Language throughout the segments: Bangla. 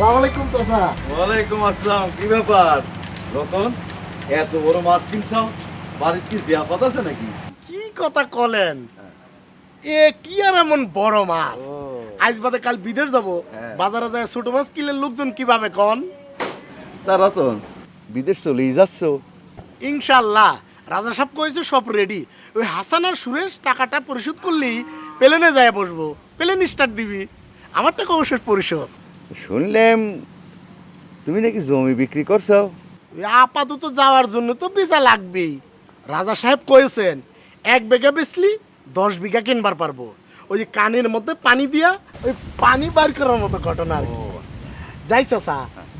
চাচা। ওয়ালাইকুম আসসালাম কি ব্যাপার? রতন এত বড় মাছ কিনছাও? বাড়ির কি জিয়াফত আছে নাকি? কি কথা কলেন? এ কি আর এমন বড় মাছ? আজ বাদে কাল বিদেশ যাব। হ্যাঁ। বাজারে যায় ছোট মাছ কিনলে লোকজন কীভাবে কন? তা রতন বিদেশ চলেই যাচ্ছ? ইনশাল্লাহ। রাজা সাহেব কয়েছে সব রেডি ওই হাসান আর সুরেশ টাকাটা পরিশোধ করলেই প্লেনে যায় বসবো। প্লেন স্টার্ট দিবি। আমার টাকা অবশ্যই পরিশোধ। শুনলাম তুমি নাকি জমি বিক্রি করছ? আপাতত যাওয়ার জন্য তো ভিসা লাগবেই। রাজা সাহেব কয়েছেন এক বিঘা বেচলি দশ বিঘা কিনবার পারব। ওই যে কানের মধ্যে পানি দিয়া ওই পানি বার করার মতো ঘটনা আর কি। যাই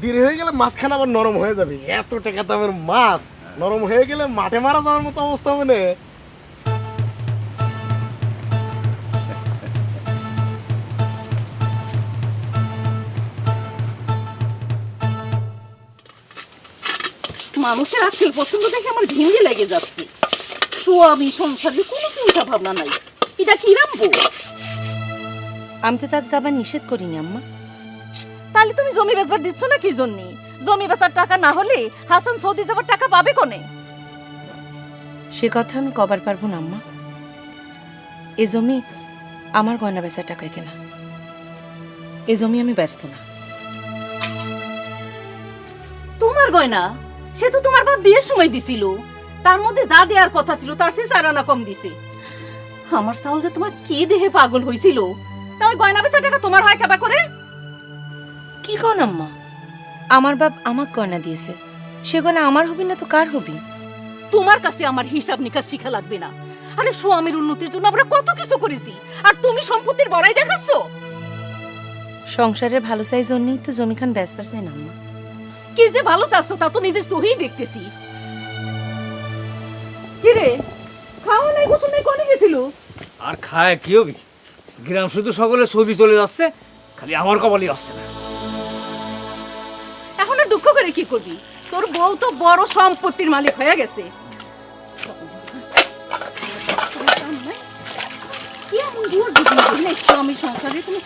দেরি হয়ে গেলে মাঝখানে আবার নরম হয়ে যাবে। এত টাকা দামের মাছ নরম হয়ে গেলে মাঠে মারা যাওয়ার মতো অবস্থা হবে না। মানুষের আজকাল পছন্দ দেখে আমার ভেঙে লেগে যাচ্ছে। স্বামী সংসারে কোনো চিন্তা ভাবনা নাই। এটা কি রামবো আমি তো তাকে যাবার নিষেধ করিনি আম্মা। তাহলে তুমি জমি বেচবার দিচ্ছ না কি জন্য? জমি বেচার টাকা না হলে হাসান সৌদি যাবার টাকা পাবে কোনে? সে কথা আমি কবার পারব না আম্মা। এ জমি আমার গয়না বেচার টাকায় কেনা। এ জমি আমি বেচবো না। তোমার গয়না? সে তো তোমার বাপ বিয়ের সময় দিছিল। তার মধ্যে যা দেওয়ার কথা ছিল তার সে চারানা কম দিছে। আমার চাউল যে তোমার কে দেহে পাগল হয়েছিল তা ওই গয়না বেচার টাকা তোমার হয় কেবা করে? কি কন আম্মা? আমার বাপ আমাক গয়না দিয়েছে। সে গয়না আমার হবি না তো কার হবি? তোমার কাছে আমার হিসাব নিকাশ শিখা লাগবে না। আরে স্বামীর উন্নতির জন্য আমরা কত কিছু করেছি। আর তুমি সম্পত্তির বড়াই দেখাচ্ছ? সংসারের ভালো চাই জন্যই তো জমিখান বেচবার চাই না আম্মা। কি যে ভালো চাচ্ছ তা তো নিজের সহি দেখতেছি। কিরে খাওয়া নাই গোসল নাই কোনে গেছিল? আর খায় কি হবি? গ্রাম শুধু সকলে সৌদি চলে যাচ্ছে খালি আমার কপালই আসছে না। এখন আর দুঃখ করে কি করবি? তোর বউ তো বড় সম্পত্তির মালিক হয়ে গেছে। সংসারে তুমি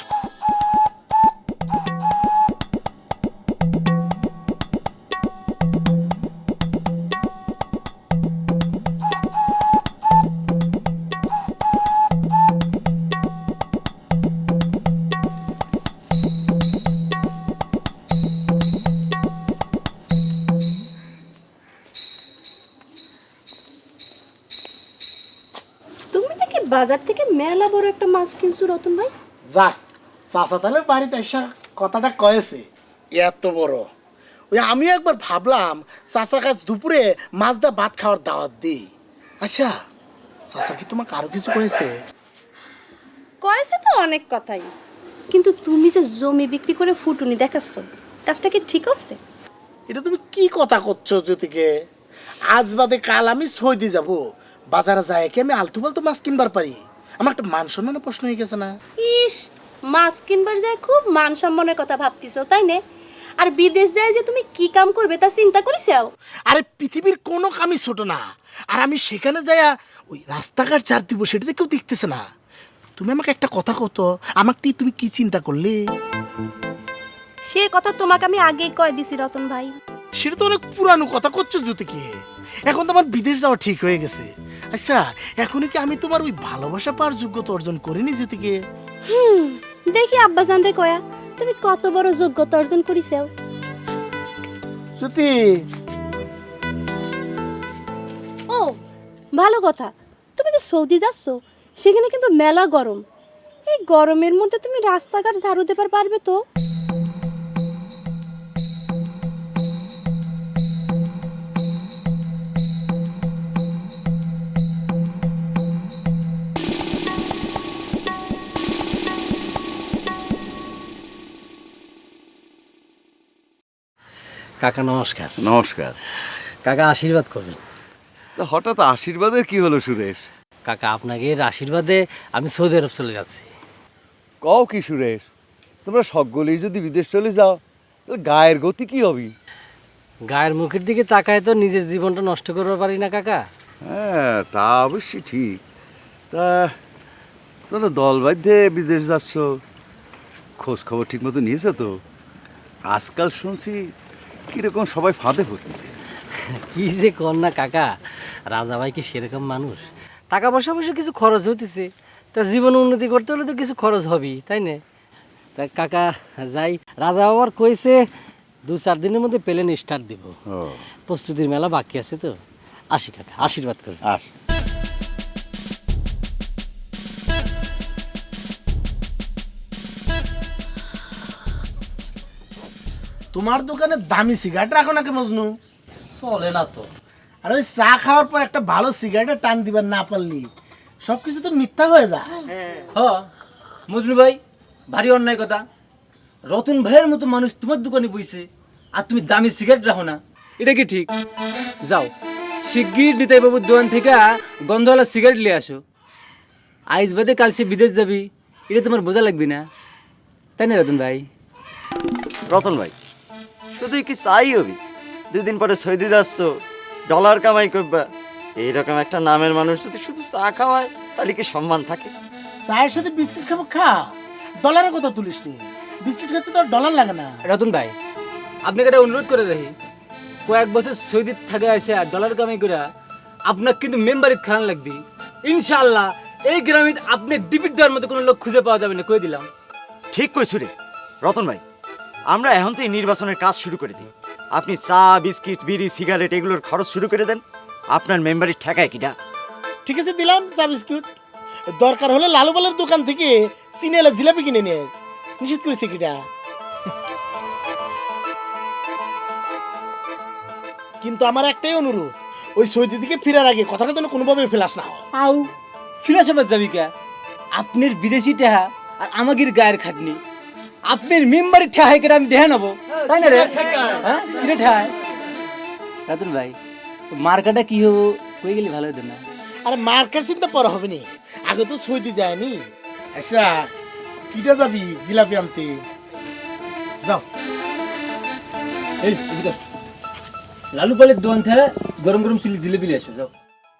বাজার থেকে মেলা বড় একটা মাছ কিনছো রতন ভাই? যা চাচা তাহলে বাড়িতে এসে কথাটা কয়েছে। এত বড়। ওই আমি একবার ভাবলাম চাচা কাছে দুপুরে মাছ দা ভাত খাওয়ার দাওয়াত দিই। আচ্ছা চাচা কি তোমাকে আরও কিছু কয়েছে? কয়েছে তো অনেক কথাই। কিন্তু তুমি যে জমি বিক্রি করে ফুটুনি দেখাচ্ছ কাজটা কি ঠিক হচ্ছে এটা তুমি কি কথা করছ জ্যোতিকে? আজ বাদে কাল আমি সৌদি যাব। বাজারে যায় কি আমি আলতু ফালতু মাছ কিনবার পারি? আমার একটা মান সম্মানের প্রশ্ন হয়ে গেছে না। ইস মাছ কিনবার যায় খুব মান সম্মানের কথা ভাবতিছো তাই না? আর বিদেশ যায় যে তুমি কি কাম করবে তা চিন্তা করিসাও আরে পৃথিবীর কোনো কামই ছোট না। আর আমি সেখানে যাইয়া ওই রাস্তাঘাট চার দিব সেটাতে কেউ দেখতেছে না। তুমি আমাকে একটা কথা কত আমাকে দিয়ে তুমি কি চিন্তা করলে? সে কথা তোমাকে আমি আগেই কয় দিছি রতন ভাই। সেটা তো অনেক পুরানো কথা করছ জ্যোতিকে এখন তো আমার বিদেশ যাওয়া ঠিক হয়ে গেছে। আচ্ছা এখনই কি আমি তোমার ওই ভালোবাসা পাওয়ার যোগ্যতা অর্জন করিনি জ্যোতিকে হুম দেখি আব্বা জানরে কয়া তুমি কত বড় যোগ্যতা অর্জন করিসাও জ্যোতি ও ভালো কথা তুমি তো সৌদি যাচ্ছ সেখানে কিন্তু মেলা গরম। এই গরমের মধ্যে তুমি রাস্তাঘাট ঝাড়ু দেবার পারবে তো? কাকা নমস্কার। নমস্কার। কাকা আশীর্বাদ করবেন। তা হঠাৎ আশীর্বাদের কি হলো সুরেশ? কাকা আপনাকে আশীর্বাদে আমি সৌদি আরব চলে যাচ্ছি। কও কি সুরেশ? তোমরা সকলেই যদি বিদেশ চলে যাও তাহলে গায়ের গতি কি হবে? গায়ের মুখের দিকে তাকায় তো নিজের জীবনটা নষ্ট করতে পারি না কাকা। হ্যাঁ তা অবশ্যই ঠিক। তা তোমরা দল বাধ্যে বিদেশ যাচ্ছ খোঁজ খবর ঠিক মতো নিয়েছে তো? আজকাল শুনছি কীরকম সবাই ফাঁদে পড়তেছে? কি যে কর না কাকা রাজা ভাই কি সেরকম মানুষ? টাকা পয়সা পয়সা কিছু খরচ হতেছে তা জীবন উন্নতি করতে হলে তো কিছু খরচ হবেই তাই না? তা কাকা যাই রাজা বাবার কইছে দু চার দিনের মধ্যে প্লেন স্টার্ট দিব। প্রস্তুতির মেলা বাকি আছে তো? আসি কাকা আশীর্বাদ করি আস। তোমার দোকানে দামি সিগারেট রাখো নাকি মজনু? চলে না তো। আর ওই চা খাওয়ার পর একটা ভালো সিগারেটে টান দিবার না পারলি। সব কিছু তো মিথ্যা হয়ে যায়। হ মজনু ভাই ভারী অন্যায় কথা। রতন ভাইয়ের মতো মানুষ তোমার দোকানে বইছে আর তুমি দামি সিগারেট রাখো না। এটা কি ঠিক? যাও শিগগির নিতাই বাবুর দোকান থেকে গন্ধওয়ালা সিগারেট নিয়ে আসো। আইজ বাদে কাল সে বিদেশ যাবি এটা তোমার বোঝা লাগবে না। তাই না রতন ভাই? রতন ভাই শুধুই কি চাই হবি? দুদিন পরে সৌদি যাচ্ছ ডলার কামাই করবা এইরকম একটা নামের মানুষ যদি শুধু চা খাওয়ায় তাহলে কি সম্মান থাকে? চায়ের সাথে বিস্কিট খাব খা ডলারের কথা তুলিস নি। বিস্কিট খেতে তো আর ডলার লাগে না। রতন ভাই আপনাকে একটা অনুরোধ করে দেখি। কয়েক বছর সৌদি থাকে আসে আর ডলার কামাই করে আপনার কিন্তু মেম্বারিত খান লাগবে। ইনশাআল্লাহ এই গ্রামে আপনি ডিপিট দেওয়ার মতো কোনো লোক খুঁজে পাওয়া যাবে না কই দিলাম। ঠিক কইছু রে। রতন ভাই আমরা এখন থেকে নির্বাচনের কাজ শুরু করে দিই। আপনি চা বিস্কিট বিড়ি সিগারেট এগুলোর খরচ শুরু করে দেন। আপনার মেম্বারির ঠেকায় কিটা ঠিক আছে দিলাম চা বিস্কুট। দরকার হলে লালু বালের দোকান থেকে চিনেলা জিলাপি কিনে নিয়ে। নিষেধ করেছে কিটা কিন্তু আমার একটাই অনুরোধ ওই সৌদি থেকে ফেরার আগে কথাটা যেন কোনোভাবে ফেলাস না হয়। আউ ফিরাস আবার যাবি কে? আপনার বিদেশি টেহা আর আমাদের গায়ের খাটনি। আপনার মেম্বারের ঠেহাই কেটে আমি দেখে নেব। তাই না রে? হ্যাঁ? ঠেহাই রাতুল ভাই মার্কাটা কি হব? কই গেলে ভালো হতো না? আরে মার্কেট চিন্তা পরে হবে নি। আগে তো সৌদি যায়নি। আচ্ছা কিটা যাবি জিলাপি আনতে? যাও। এই। লালু পালের দোকান থেকে গরম গরম চিলি জিলেবি নিয়ে আসো যাও।